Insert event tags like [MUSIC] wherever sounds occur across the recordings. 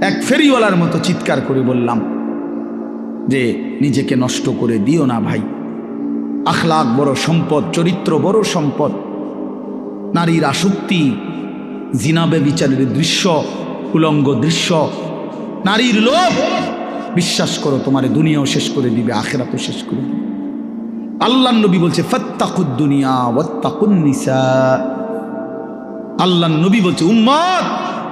এক ফেরিওয়ালার মতো চিৎকার করে বললাম, যে নিজেকে নষ্ট করে দিও না ভাই। আখলাক বড় সম্পদ, চরিত্র বড় সম্পদ। নারীর আসক্তি জিনাবে বিচারের দৃশ্য, উলঙ্গ দৃশ্য। নারীর লোভ, বিশ্বাস করো তোমার দুনিয়াও শেষ করে দিবে, আখেরাতও শেষ করে দিবে। আল্লাহ নবী বলছে, ফত্তাকুদ দুনিয়া, ওয়াত্তাকুন নিসা। আল্লাহ নবী বলছে, উম্মত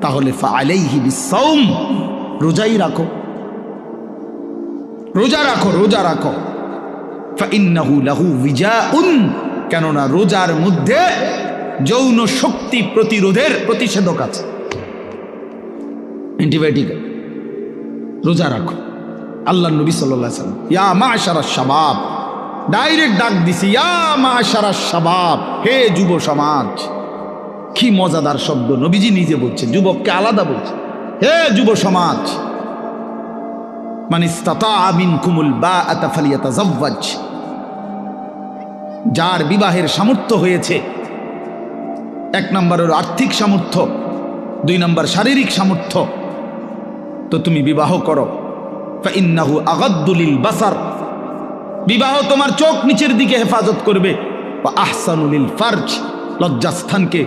তাহলে ফালাইহি বিসাউম রোজাই রাখো। রোজা রাখো রোজা রাখো। ফাইন্নাহু লাহু বিজাউন কেননা রোজার মধ্যে যৌন শক্তি প্রতিরোধের প্রতিষেধক আছে। অ্যান্টিবায়োটিক রোজা রাখো। আল্লাহ নবী সাল্লাহ সাল্লাম, ইয়া মা সারা শাবাব। ডাইরেক্ট ডাক দিছি, ইয়া মা সারা শাবাব। হে যুব সমাজ। কি মজাদার শব্দ নবীজি নিজে বলছে যুবককে আলাদা বলছে হে যুব সমাজ মানে যার বিবাহের সামর্থ্য হয়েছে, এক নম্বরের আর্থিক সামর্থ্য, দুই নম্বর শারীরিক সামর্থ্য, তো তুমি বিবাহ করো। ফাইন্নাহু আগাদ্দুলিল বাসার। বিবাহ তোমার চোখ নিচের দিকে হেফাজত করবে। বা আহসানুলিল ফার্জ, লজ্জাস্থানকে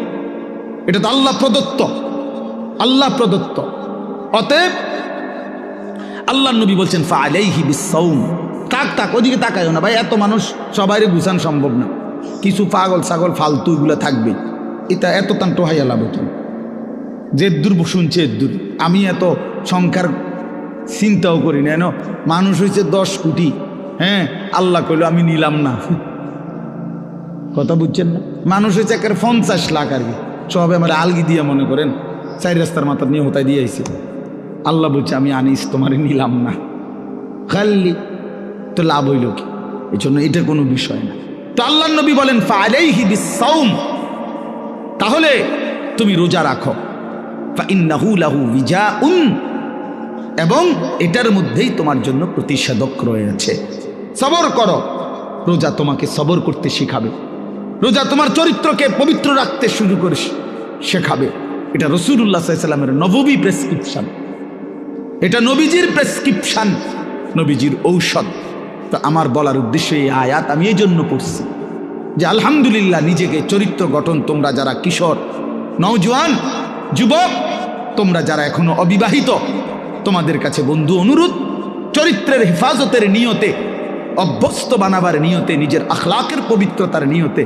এটা তো আল্লাহ প্রদত্ত। আল্লাহ প্রদত্ত। অতএব আল্লাহ নবী বলছেন তাক তাক ওদিকে তাকায়ও না। ভাই, এত মানুষ সবাইরে গুছান সম্ভব না। কিছু পাগল ছাগল ফালতু এগুলো থাকবে এটা এত তান টোহাইয়া লাভ হতো। যে দূর শুনছে দূর আমি এত সংখ্যার চিন্তাও করি না। মানুষ হয়েছে দশ কোটি। হ্যাঁ আল্লাহ কইল, আমি নিলাম না। কথা বুঝছেন না? মানুষ হয়েছে একের পঞ্চাশ লাখ আর কি। সবে আমার আলগি দিয়ে মনে করেন, চারি রাস্তার মাথা নিয়ে হতায় দিয়ে আইছে। আল্লাহ বলছে, আমি আনিস, তোমারে নিলাম না। খাল্লি তো লাভ হইল কি? এই জন্য এটা কোনো বিষয় না। তো আল্লাহ নবী বলেন তাহলে তুমি রোজা রাখো। লাহু এবং এটার মধ্যেই তোমার জন্য প্রতিষেধক রয়েছে। সবর করো। রোজা তোমাকে সবর করতে শিখাবে। রোজা তোমার চরিত্রকে পবিত্র রাখতে শুরু করে শেখাবে। এটা রসুল্লাহ সাল্লামের নববী প্রেসক্রিপশন। এটা নবীজির প্রেসক্রিপশন, নবীজির ঔষধ। তো আমার বলার উদ্দেশ্যে এই আয়াত আমি এই জন্য পড়ছি যে আলহামদুলিল্লাহ নিজেকে চরিত্র গঠন, তোমরা যারা কিশোর, নওজোয়ান, যুবক, তোমরা যারা এখনও অবিবাহিত, তোমাদের কাছে বন্ধু অনুরোধ, চরিত্রের হেফাজতের নিয়তে, অভ্যস্ত বানাবার নিয়তে, নিজের আখলাকের পবিত্রতার নিয়তে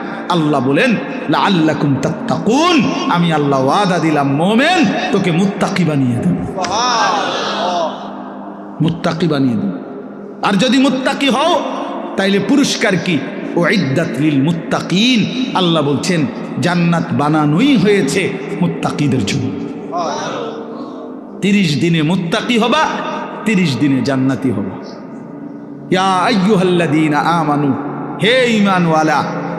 আল্লাহ বলেন আল্লাকুম তাত্তাকুন। আমি আল্লাহ ওয়াদা দিলাম, মোমেন, তোকে মুত্তাকি বানিয়ে দেব। মুত্তাকি বানিয়ে দেব। আর যদি মুত্তাকি হও, তাইলে পুরস্কার কি? ও ইদ্দাতলিল মুত্তাকিন। আল্লাহ বলছেন, জান্নাত বানানোই হয়েছে মুত্তাকিদের জন্য। তিরিশ দিনে মুত্তাকি হবা, তিরিশ দিনে জান্নাতি হবা। ইয়া আইয়ুহাল্লাযীনা আমানু, হে ঈমানওয়ালা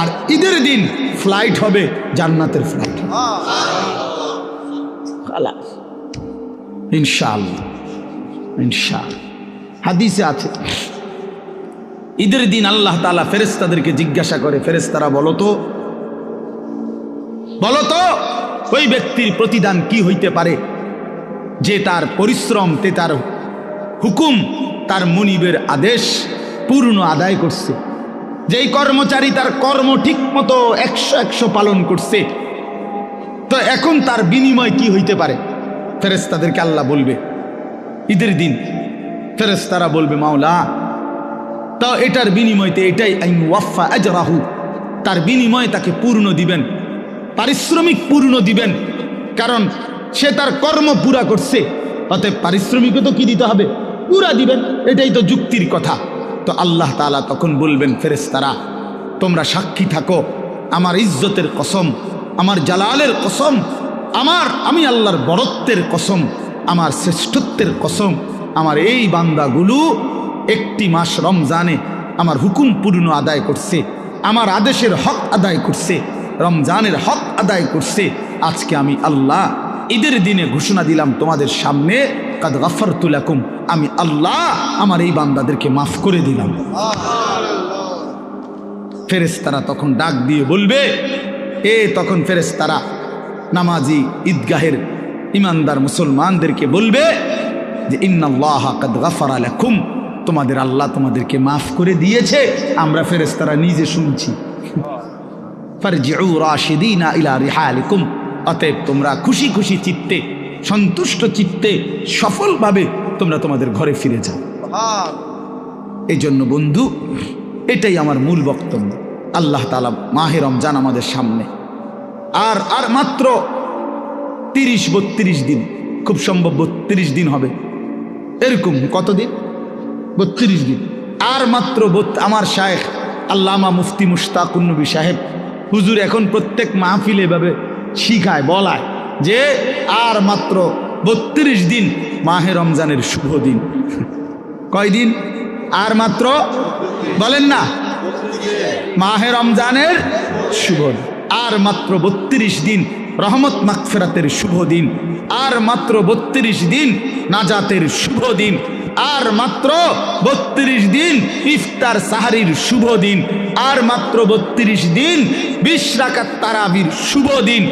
আর ঈদের দিন ফ্লাইট হবে, জান্নাতের ফ্লাইট ইনশাআল্লাহ ইনশাআল্লাহ। হাদিসে আছে, ঈদের দিন আল্লাহ তালা ফেরেস্তাদেরকে জিজ্ঞাসা করে ফেরেস্তারা বলো তো, বলো ওই ব্যক্তির প্রতিদান কি হইতে পারে? যে তার পরিশ্রম তে তার হুকুম, তার মনিবের আদেশ পূর্ণ আদায় করছে। যেই কর্মচারী তার কর্ম ঠিক মতো একশো একশো পালন করছে, তো এখন তার বিনিময় কি হইতে পারে? ফেরেস্তাদেরকে আল্লাহ বলবে, ঈদের দিন ফেরেস্তারা বলবে, মাওলা তা এটার বিনিময়তে এটাই আইন ওয়াফা আজরাহু, তার বিনিময়ে তাকে পূর্ণ দিবেন, পারিশ্রমিক পূর্ণ দিবেন, কারণ সে তার কর্ম পুরা করছে, অতএব পারিশ্রমিকও তো কি দিতে হবে? পুরা দিবেন, এটাই তো যুক্তির কথা। তো আল্লাহ তাআলা তখন বলবেন ফেরেস্তারা তোমরা সাক্ষী থাকো, আমার ইজ্জতের কসম, আমার জালালের কসম, আমার, আমি আল্লাহর বরত্বের কসম, আমার শ্রেষ্ঠত্বের কসম, আমার এই বান্দাগুলো একটি মাস রমজানে আমার হুকুম পূর্ণ আদায় করছে, আমার আদেশের হক আদায় করছে, রমজানের হক আদায় করছে, আজকে আমি আল্লাহ ঈদের দিনে ঘোষণা দিলাম, তোমাদের সামনে কাদ গাফার তুলাকুম আমি আল্লাহ আমার এই বান্দাদেরকে মাফ করে দিলাম। ফেরেস্তারা তখন ডাক দিয়ে বলবে, এ তখন ফেরেস্তারা নামাজি ঈদগাহের ইমানদার মুসলমানদেরকে বলবে যে, ইন্নাল্লাহ কাদ গাফার আলাকুম তোমাদের আল্লাহ তোমাদেরকে মাফ করে দিয়েছে, আমরা ফেরেস্তারা নিজে শুনছি। ফারজিউ রাশিদিনা ইলা রিহালিকুম। অতএব তোমরা খুশি খুশি চিত্তে সন্তুষ্ট চিত্তে সফলভাবে তোমরা তোমাদের ঘরে ফিরে যাও। এই জন্য বন্ধু এটাই আমার মূল বক্তব্য। আল্লাহ তালা মাহে রমজান আমাদের সামনে। আর আর মাত্র তিরিশ বত্রিশ দিন খুব সম্ভব বত্রিশ দিন হবে। এরকম কতদিন? বত্রিশ দিন। আর মাত্র আমার শায়েখ আল্লামা মুফতি মুশতাকুন নবী সাহেব হুজুর এখন প্রত্যেক মাহফিল এভাবে শিখায়, বলায় যে আর মাত্র বত্রিশ দিন মাহে রমজানের শুভ দিন। [LAUGHS] কয়দিন আর মাত্র বলেন না, মাহে রমজানের শুভ দিন। আর মাত্র বত্রিশ দিন রহমত মাকফেরাতের শুভ দিন। আর মাত্র বত্রিশ দিন নাজাতের শুভ দিন। আর মাত্র বত্রিশ দিন ইফতার সাহারির শুভ দিন। আর মাত্র বত্রিশ দিন বিশ রাকাত তারাবির শুভ দিন।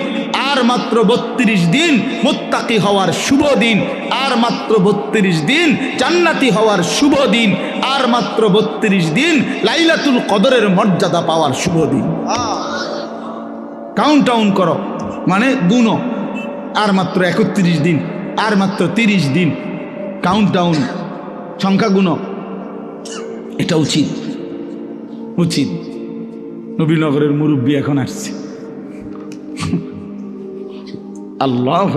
আর মাত্র বত্রিশ দিন মোত্তাকি হওয়ার শুভ দিন। আর মাত্র বত্রিশ দিন জান্নাতি হওয়ার শুভ দিন। আর মাত্র বত্রিশ দিন লাইলাতুল কদরের মর্যাদা পাওয়ার শুভ দিন। কাউন্ট ডাউন করো মানে গুণ আর মাত্র একত্রিশ দিন, আর মাত্র তিরিশ দিন। কাউন্ট ডাউন সংখ্যা গুণ এটা উচিত। উচিত। নবীনগরের মুরব্বী এখন আসছে। আল্লাহ।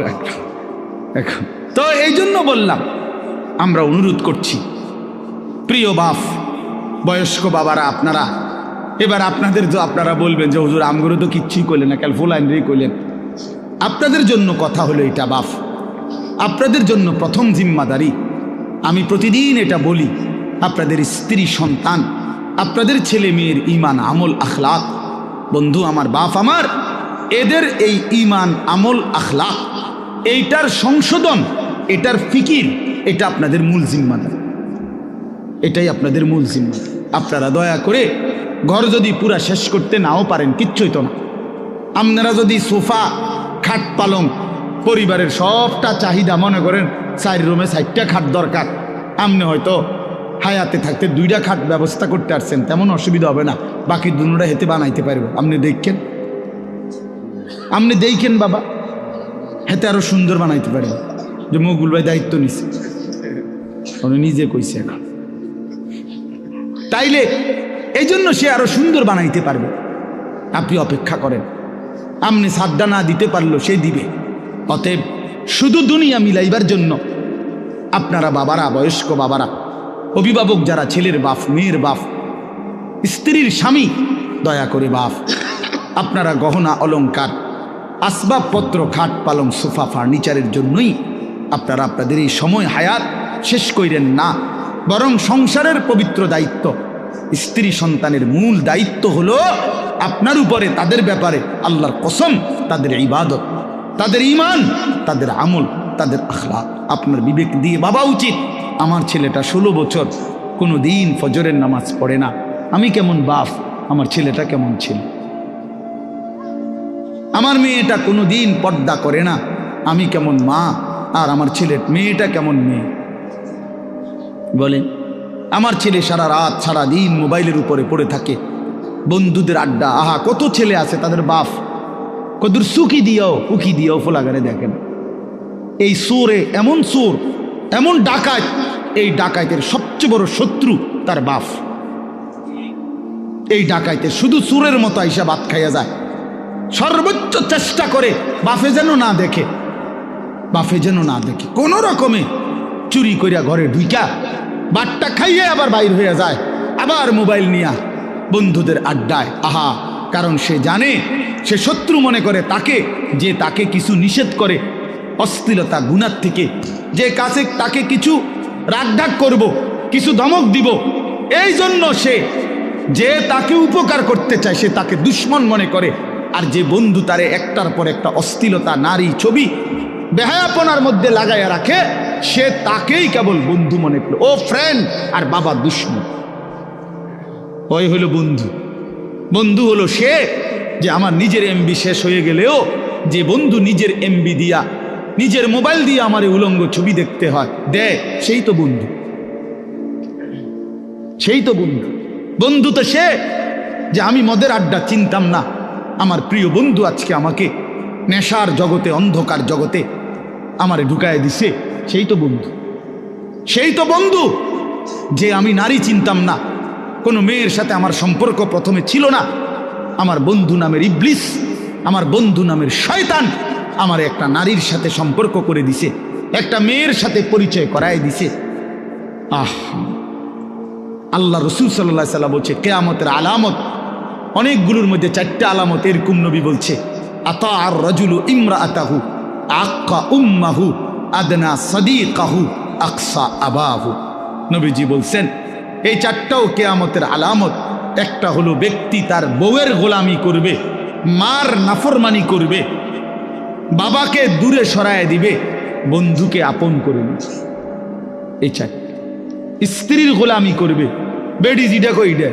এখন। তো এই জন্য বললাম আমরা অনুরোধ করছি প্রিয় বাপ বয়স্ক বাবারা আপনারা এবার আপনাদের তো আপনারা বলবেন যে হুজুর আমগুলো তো কিচ্ছুই করলেন না কাল ফুল আইনরেই করলেন আপনাদের জন্য কথা হলো এটা বাপ। আপনাদের জন্য প্রথম জিম্মাদারি। আমি প্রতিদিন এটা বলি, আপনাদের স্ত্রী সন্তান, আপনাদের ছেলে মেয়ের ইমান আমল আখলাক। বন্ধু, আমার বাপ আমার, এদের এই ইমান আমল আখলাক। এইটার সংশোধন, এটার ফিকির, এটা আপনাদের মূল জিম্মাদারি এটাই আপনাদের মূল জিম্মা। আপনারা দয়া করে ঘর যদি পুরা শেষ করতে নাও পারেন কিচ্ছুই তো না। আপনারা যদি সোফা, খাট পালং, পরিবারের সবটা চাহিদা মনে করেন চার রুমে চারটা খাট দরকার। আপনি হয়তো হায়াতে থাকতে দুইটা খাট ব্যবস্থা করতে পারছেন তেমন অসুবিধা হবে না। বাকি দুটা হেতে বানাইতে পারবে। আপনি দেখছেন আপনি দেখেন বাবা হেতে আরও সুন্দর বানাইতে পারবেন যে মগুল ভাই দায়িত্ব নিছে। উনি নিজে কইছে এখন। তাইলে এই জন্য সে আরও সুন্দর বানাইতে পারবে। আপনি অপেক্ষা করেন। আপনি সাদ্দা না দিতে পারল সে দিবে। অতএব শুধু দুনিয়া মিলাইবার জন্য। আপনারা বাবারা, বয়স্ক বাবারা, অভিভাবক যারা, ছেলের বাপ, মেয়ের বাপ, স্ত্রীর স্বামী, দয়া করে বাপ, আপনারা গহনা, অলংকার, আসবাবপত্র, খাট, পালং, সোফা, ফার্নিচারের জন্যই আপনারা আপনাদের এই সময় হায়াত শেষ কইরেন না। বরং সংসারের পবিত্র দায়িত্ব, স্ত্রী সন্তানের মূল দায়িত্ব হলো আপনার উপরে, তাদের ব্যাপারে আল্লাহর কসম, তাদের ইবাদত। তাদের ইমান তাদের আমল, তাদের আখলা আপনার বিবেক দিয়ে বাবা উচিত। আমার ছেলেটা ষোলো বছর কোনো দিন ফজরের নামাজ পড়ে না। আমি কেমন বাপ, আমার ছেলেটা কেমন ছিল। আমার মেয়েটা কোনো দিন পর্দা করে না। আমি কেমন মা, আর আমার ছেলে মেয়েটা কেমন মেয়ে। বলেন, আমার ছেলে সারা রাত, সারা দিন মোবাইলের উপরে পড়ে থাকে। বন্ধুদের আড্ডা, আহা, কত ছেলে আছে তাদের বাপ। কদুর সুখি দিও উকি দিও ফোলাগারে দেখেন। এই সুরে এমন সুর, এমন ডাকাত, এই ডাকাইতের সবচেয়ে বড় শত্রু তার বাপ। এই ডাকাইতে শুধু সুরের মতো আইসা ভাত খাইয়া যায়। সর্বোচ্চ চেষ্টা করে বাফে যেন না দেখে। বাফে যেন না দেখে। কোনো রকমে চুরি করিয়া ঘরে ঢুইকা বাটটা খাইয়ে আবার বাইর হয়ে যায়। আবার মোবাইল নিয়া বন্ধুদের আড্ডায়, আহা কারণ সে জানে, সে শত্রু মনে করে তাকে, যে তাকে কিছু নিষেধ করে। অশ্লীলতা গুণার থেকে যে কাছে তাকে কিছু রাগঢাক করব, কিছু ধমক দিব, এই জন্য সে যে তাকে উপকার করতে চায়, সে তাকে দুশ্মন মনে করে। আর যে বন্ধু তারে একটার পর একটা অস্থিলতা নারী ছবি, বেহায়াপনার মধ্যে লাগাইয়া রাখে, সে তাকেই কেবল বন্ধু মনে করে। ও ফ্রেন্ড আর বাবা দুশ্মন। ওই হলো বন্ধু। বন্ধু হলো সে যে আমার নিজের এমবি শেষ হয়ে গেলেও যে বন্ধু নিজের এমবি দিয়া, নিজের মোবাইল দিয়ে আমার উলঙ্গ ছবি দেখতে হয়। দেয় সেই তো বন্ধু। সেই তো বন্ধু। বন্ধু তো সে যে আমি মদের আড্ডা চিনতাম না। আমার প্রিয় বন্ধু আজকে আমাকে নেশার জগতে, অন্ধকার জগতে আমারে ঢুকায় দিছে। সেই তো বন্ধু। সেই তো বন্ধু যে আমি নারী চিনতাম না। কোনো মেয়ের সাথে আমার সম্পর্ক প্রথমে ছিল না। আমার বন্ধু নামের ইবলিস, আমার বন্ধু নামের শয়তান আমার একটা নারীর সাথে সম্পর্ক করে দিছে, একটা মেয়ের সাথে পরিচয় করায় দিছে। আহ, আল্লাহ রসুল সাল্লাহ সাল্লাম বলছে, কেয়ামতের আলামত, অনেকগুলোর মধ্যে চারটে আলামত এরকম নবী বলছে, আতা আর রজুলু ইমরা আতাহু আক্কা উম্মাহু, আদনা সদি কাহু আকসা আবাহু। নবীজি বলছেন এই চারটাও কেয়ামতের আলামত। একটা হলো ব্যক্তি তার বউয়ের গোলামি করবে, মার নাফরমানি করবে, বাবাকে দূরে সরায় দিবে, বন্ধুকে আপন করে নিবে। এই চারটে স্ত্রীর গোলামি করবে, বেডি যেটা কই এটা?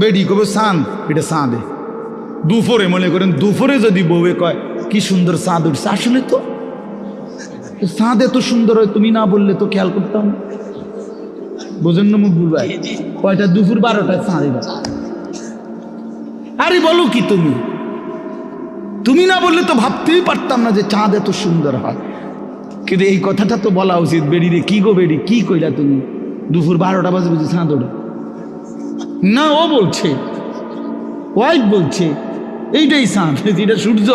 বেডি কবে? সাঁদ এটা সাঁদে দুপুরে মনে করেন, দুপুরে যদি বউয়ে কয়, কি সুন্দর চাঁদ উঠছে। আসলে তো, চাঁদ এত সুন্দর হয়, তুমি না বললে তো খেয়াল করতাম না। বোঝেন না মুখ ভাই কয়টা? দুপুর বারোটায় চাঁদ আরে বলো কি তুমি? তুমি না বললে তো ভাবতেই পারতাম না যে চাঁদ এত সুন্দর হয়। কিন্তু এই কথাটা তো বলা উচিত বেড়ি রে কি গো বেড়ি? কি কইলা তুমি? দুপুর বারোটা বাজে বুঝি চাঁদ ওঠে না ও বলছে। ওয়াইফ বলছে এইটাই চাঁদ এটা সূর্য।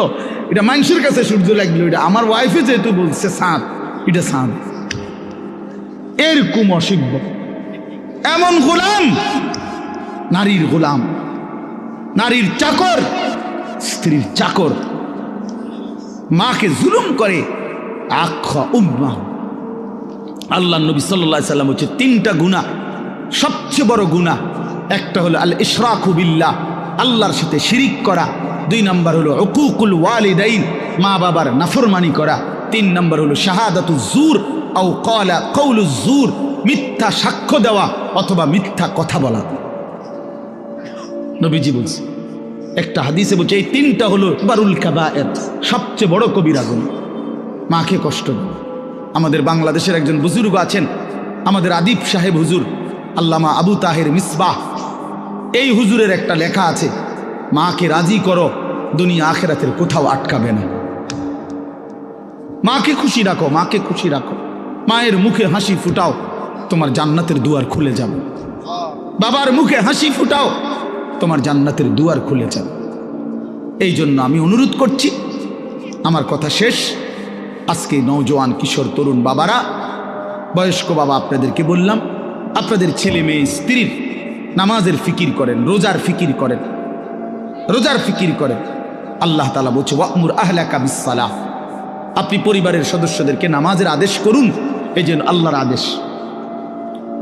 এটা মানুষের কাছে সূর্য লাগল এটা। আমার ওয়াইফে যেহেতু বলছে চাঁদ এটা চাঁদ এরকম অসিব্য এমন গোলাম। নারীর গোলাম। নারীর চাকর, স্ত্রীর চাকর। মাকে জুলুম করে আখ্যা উম্মাহ আল্লাহ নবী সাল্লাহ সাল্লাম হচ্ছে তিনটা গুণা সবচেয়ে বড় গুণা একটা হলো আল ইশরাকু বিল্লাহ, আল্লাহর সাথে শিরিক করা। দুই নম্বর হলো অকুকুল ওয়ালিদাইন, মা বাবার নাফরমানি করা। তিন নম্বর হলো শাহাদাতু জুর কলা কৌলু জুর মিথ্যা সাক্ষ্য দেওয়া অথবা মিথ্যা কথা বলা। নবীজি বলছে, একটা হাদিসে বলছে, এই তিনটা হলো বারুল কাবায়ের সবচেয়ে বড় কবিরা গুণ মাকে কষ্ট আমাদের বাংলাদেশের একজন বুজুর্গ আছেন, আমাদের আদিব সাহেব হুজুর, আল্লামা আবু তাহের মিসবাহ। এই হুজুরের একটা লেখা আছে, মাকে রাজি করো, দুনিয়া আখেরাতের কোথাও আটকাবে না। মাকে খুশি রাখো, মাকে খুশি রাখো। মায়ের মুখে হাসি ফুটাও তোমার জান্নাতের দুয়ার খুলে যাবে। বাবার মুখে হাসি ফুটাও, তোমার জান্নাতের দুয়ার খুলে যাবে। এই জন্য আমি অনুরোধ করছি, আমার কথা শেষ। আজকে নৌজওয়ান কিশোর তরুণ বাবারা, বয়স্ক বাবা আপনাদেরকে বললাম, আপনাদের ছেলে মেয়ে স্ত্রীর নামাজের ফিকির করেন, রোজার ফিকির করেন, রোজার ফিকির করেন। আল্লাহ তালা বলছে, ওয়ামুর আহলাকা বিসালাহ আপনি পরিবারের সদস্যদেরকে নামাজের আদেশ করুন, এই জন্য আল্লাহর আদেশ।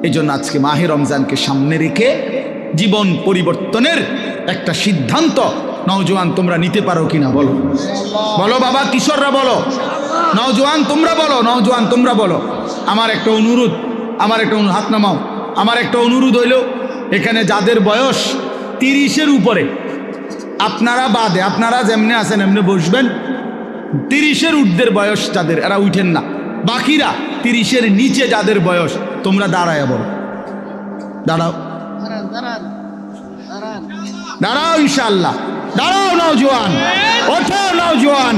এই জন্য আজকে মাহে রমজানকে সামনে রেখে জীবন পরিবর্তনের একটা সিদ্ধান্ত নওজোয়ান, তোমরা নিতে পারো কিনা বলো? বলো বাবা, কিশোররা বলো। নওজোয়ান, তোমরা বলো। নওজোয়ান, তোমরা বলো। আমার একটা অনুরোধ, আমার একটা হাত নামাও। আমার একটা অনুরোধ হইল, এখানে যাদের বয়স তিরিশের উপরে, আপনারা বাদে, আপনারা যেমনি আছেন, এমনি বসবেন। তিরিশের ঊর্ধ্বের বয়স যাদের, এরা উঠেন না। বাকিরা তিরিশের নিচে যাদের বয়স, তোমরা দাঁড়ায় বলো। দাঁড়াও। দাঁড়াও ইনশাল্লাহ দাঁড়াও নৌজওয়ান ওঠো নৌজওয়ান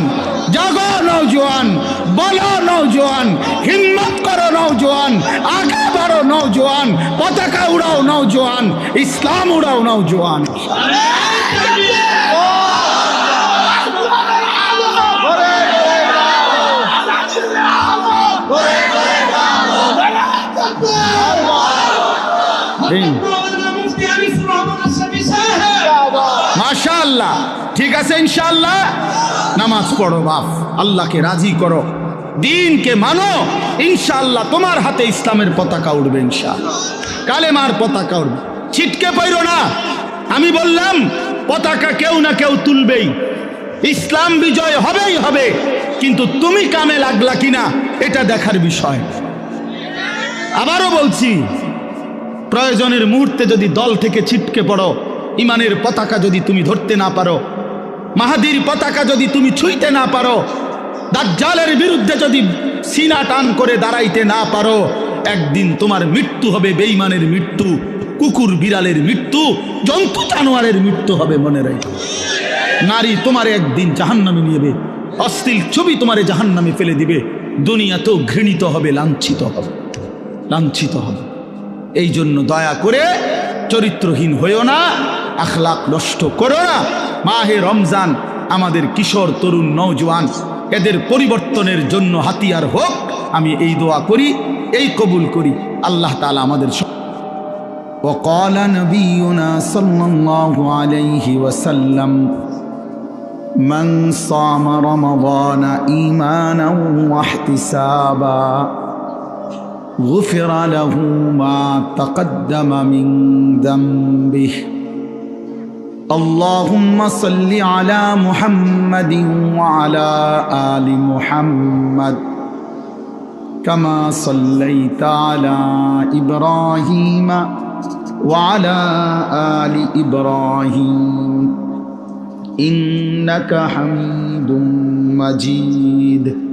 জাগো নৌজওয়ান বলো নৌজওয়ান হিম্মত করো নৌজওয়ান আগে বাড়ো নৌজওয়ান পতাকা উড়াও নৌজওয়ান ইসলাম উড়াও নৌজওয়ান মাশাআল্লাহ। ঠিক আছে ইনশাআল্লাহ? নামাজ পড়ো বাপ। আল্লাহকে রাজি করো। দিনকে মানো। ইনশাআল্লাহ তোমার হাতে ইসলামের পতাকা উঠবে ইনশাআল্লাহ। কালেমার পতাকা উঠবে ছিটকে পাইরো না। আমি বললাম, পতাকা কেউ না কেউ তুলবেই। ইসলাম বিজয় হবেই হবে। কিন্তু তুমি কামে লাগলা কিনা, এটা দেখার বিষয়। আবারও বলছি প্রয়োজনের মুহূর্তে যদি দল থেকে ছিটকে পড়ো, ইমানের পতাকা যদি তুমি ধরতে না পারো, মাহাদির পতাকা যদি তুমি ছুঁইতে না পারো, দাজ্জালের বিরুদ্ধে যদি সিনা টান করে দাঁড়াইতে না পারো, একদিন তোমার মৃত্যু হবে বেইমানের মৃত্যু, কুকুর বিড়ালের মৃত্যু, জন্তু জানোয়ারের মৃত্যু হবে, মনে রেখো নারী তোমার একদিন জাহান্নামে নিয়ে অশ্লীল ছবি তোমারে জাহান্নামে ফেলে দিবে, দুনিয়াতেও ঘৃণিত হবে, লাঞ্ছিত হবে লাঞ্ছিত হবে। এই জন্য দয়া করে চরিত্রহীন হইও না আখলাক নষ্ট করো না মাহে রমজান আমাদের কিশোর তরুণ নৌজওয়ান এদের পরিবর্তনের জন্য হাতিয়ার হোক আমি এই দোয়া করি এই কবুল করি আল্লাহ তালা আমাদের সব- وقال نبينا صلى الله عليه وسلم من صام رمضان ايمانا واحتسابا غفر له ما تقدم من ذنبه. اللهم صل على محمد وعلى آل محمد. كما صليت على إبراهيم وعلى آل إبراهيم. إنك حميد مجيد.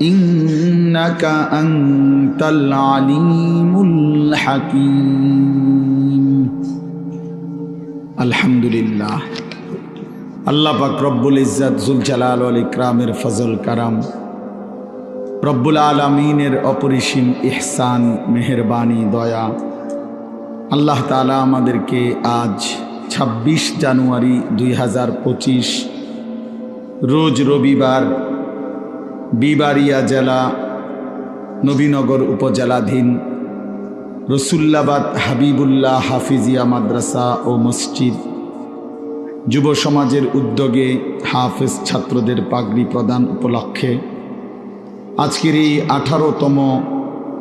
انك انت العليم الحكيم আলহামদুলিল্লাহ আল্লাহ পাক রব্বুল ইজ্জাত জুল জালাল আল ইকরামের ফজল কারাম রব্বুল আলমিনের অপরিসীম ইহসান মেহরবানি দয়া আল্লাহ তালা আমাদেরকে আজ ২৬ জানুয়ারি দুই হাজার পঁচিশ রোজ রবিবার বিবারিয়া জেলা, নবীনগর উপজেলাধীন, রসুল্লাবাদ হাবিবুল্লাহ হাফিজিয়া মাদ্রাসা ও মসজিদ। যুব সমাজের উদ্যোগে হাফেজ ছাত্রদের পাগড়ি প্রদান উপলক্ষে আজকের এই আঠারোতম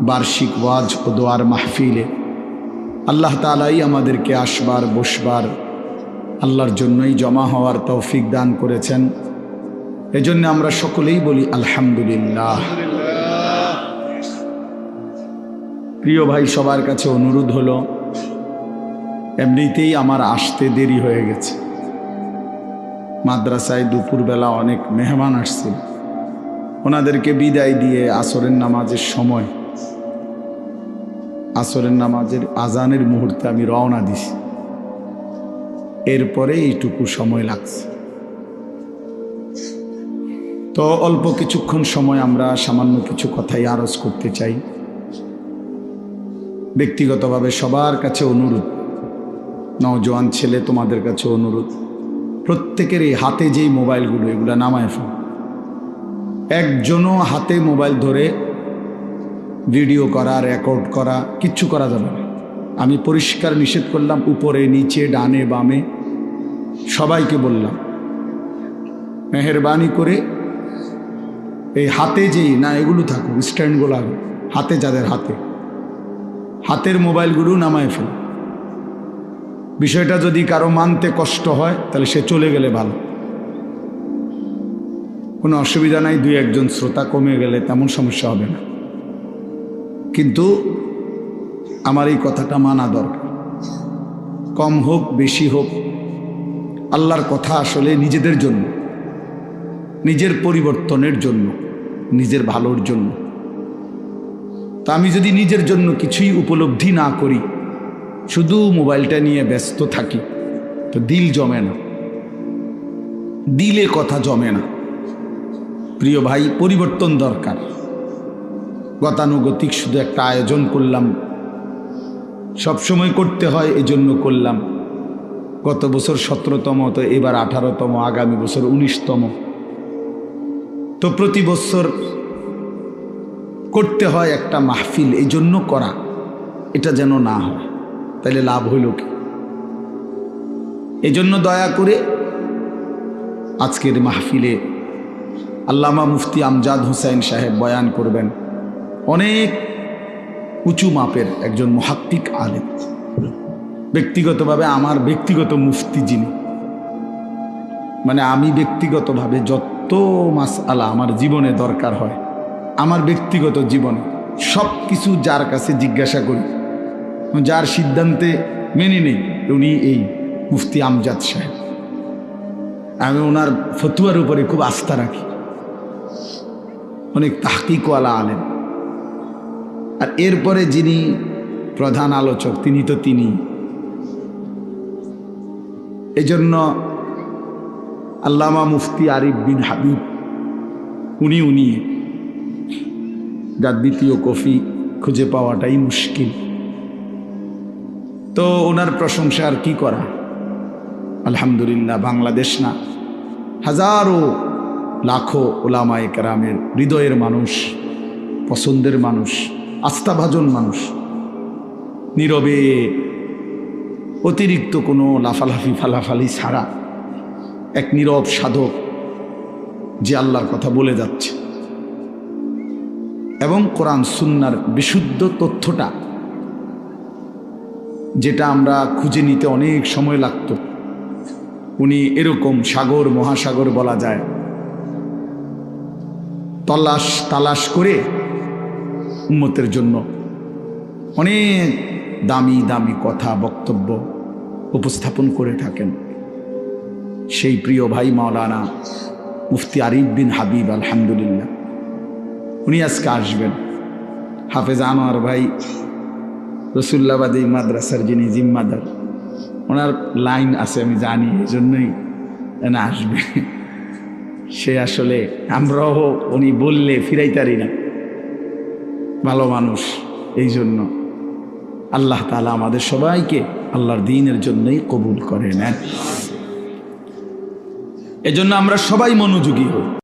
বার্ষিক ওয়াজ ও দোয়ার মাহফিলে আল্লাহ তালাই আমাদেরকে আসবার, বসবার, আল্লাহর জন্যই জমা হওয়ার তৌফিক দান করেছেন। এজন্য আমরা সকলেই বলি আলহামদুলিল্লাহ। প্রিয় ভাই, সবার কাছে অনুরোধ হলো, এমনিতেই আমার আসতে দেরি হয়ে গেছে। মাদ্রাসায় দুপুরবেলা অনেক মেহমান আসছিল ওনাদেরকে বিদায় দিয়ে আসরের নামাজের সময়, আসরের নামাজের আজানের মুহূর্তে আমি রওনা দিছি। এরপরে এইটুকু সময় লাগছে। তো অল্প কিছুক্ষণ সময় আমরা সামান্য কিছু কথাই আরজ করতে চাই। ব্যক্তিগতভাবে সবার কাছে অনুরোধ, নওজোয়ান ছেলে তোমাদের কাছে অনুরোধ প্রত্যেকের এই হাতে যেই মোবাইলগুলো, এগুলো নামায় ফেল। একজনও হাতে মোবাইল ধরে ভিডিও করা, রেকর্ড করা কিচ্ছু করা যাবে না। আমি পরিষ্কার নিষেধ করলাম, উপরে, নিচে, ডানে, বামে, সবাইকে বললাম, মেহরবানি করে এই হাতে যেই, না, এগুলো থাকুক, স্ট্যান্ডগুলো আগে, হাতে যাদের হাতে। হাতের মোবাইলগুলো নামায় ফেল। বিষয়টা যদি কারও মানতে কষ্ট হয়, তাহলে সে চলে গেলে ভালো। কোনো অসুবিধা নাই, দুই একজন শ্রোতা কমে গেলে তেমন সমস্যা হবে না। কিন্তু আমার এই কথাটা মানা দরকার। কম হোক, বেশি হোক, আল্লাহর কথা আসলে নিজেদের জন্য, নিজের পরিবর্তনের জন্য। নিজের ভালোর জন্য। তা আমি যদি নিজের জন্য কিছুই উপলব্ধি না করি, শুধু মোবাইলটা নিয়ে ব্যস্ত থাকি, তো দিল জমে না। দিলে কথা জমে না। প্রিয় ভাই, পরিবর্তন দরকার। গতানুগতিক শুধু একটা আয়োজন করলাম। সবসময় করতে হয়, এজন্য করলাম। গত বছর সতেরোতম, তো এবার আঠারোতম, আগামী বছর উনিশতম। তো প্রতি বছর করতে হয় একটা মাহফিল এই জন্য করা। এটা যেন না হয় তাহলে লাভ হইল কি? এই জন্য দয়া করে আজকের মাহফিলে আল্লামা মুফতি আমজাদ হুসাইন সাহেব বয়ান করবেন। অনেক উঁচু মাপের একজন মহাত্মিক আলেম, ব্যক্তিগতভাবে আমার ব্যক্তিগত মুফতি যিনি মানে আমি ব্যক্তিগতভাবে যত মাস আলা আমার জীবনে দরকার হয়, আমার ব্যক্তিগত জীবনে সব কিছু যার কাছে জিজ্ঞাসা করি। যার সিদ্ধান্তে মেনে নেই, উনি এই মুফতি আমজাদ সাহেব। আমি ওনার ফতুয়ার উপরে খুব আস্থা রাখি। অনেক তাহকিকওয়ালা আলেন আর এরপরে যিনি প্রধান আলোচক, তিনি তো তিনি। এজন্য আল্লামা মুফতি আরিফ বিন হাবিব। উনি উনি। যার দ্বিতীয় কফি খুঁজে পাওয়াটাই মুশকিল। তো ওনার প্রশংসা আর কি করা? আলহামদুলিল্লাহ, বাংলাদেশ না। হাজারো লাখো ওলামায়ে কেরামের হৃদয়ের মানুষ, পছন্দের মানুষ, আস্থাভাজন মানুষ, নীরবে অতিরিক্ত কোনো লাফালাফি ফালাফালি ছাড়া এক নীরব সাধক যে আল্লাহর কথা বলে যাচ্ছে। এবং কোরআন সুন্নার বিশুদ্ধ তথ্যটা, যেটা আমরা খুঁজে নিতে অনেক সময় লাগত, উনি এরকম সাগর, মহাসাগর বলা যায়। তল্লাশ তালাশ করে উন্মতের জন্য অনেক দামি দামি কথা, বক্তব্য উপস্থাপন করে থাকেন। সেই প্রিয় ভাই মাওলানা মুফতি আরিফ বিন হাবিব, আলহামদুলিল্লাহ। উনি আজকে আসবেন। হাফেজ আনোয়ার ভাই রসুল্লাবাদী মাদ্রাসার যিনি জিম্মাদার, ওনার লাইন আছে, আমি জানি, এই জন্যই না আসবে। সে আসলে আমরাও উনি বললে ফিরাইতারি না। ভালো মানুষ, এই জন্য আল্লাহ তালা আমাদের সবাইকে আল্লাহর দিনের জন্যই কবুল করে নেন। এজন্য আমরা সবাই মনোযোগী হই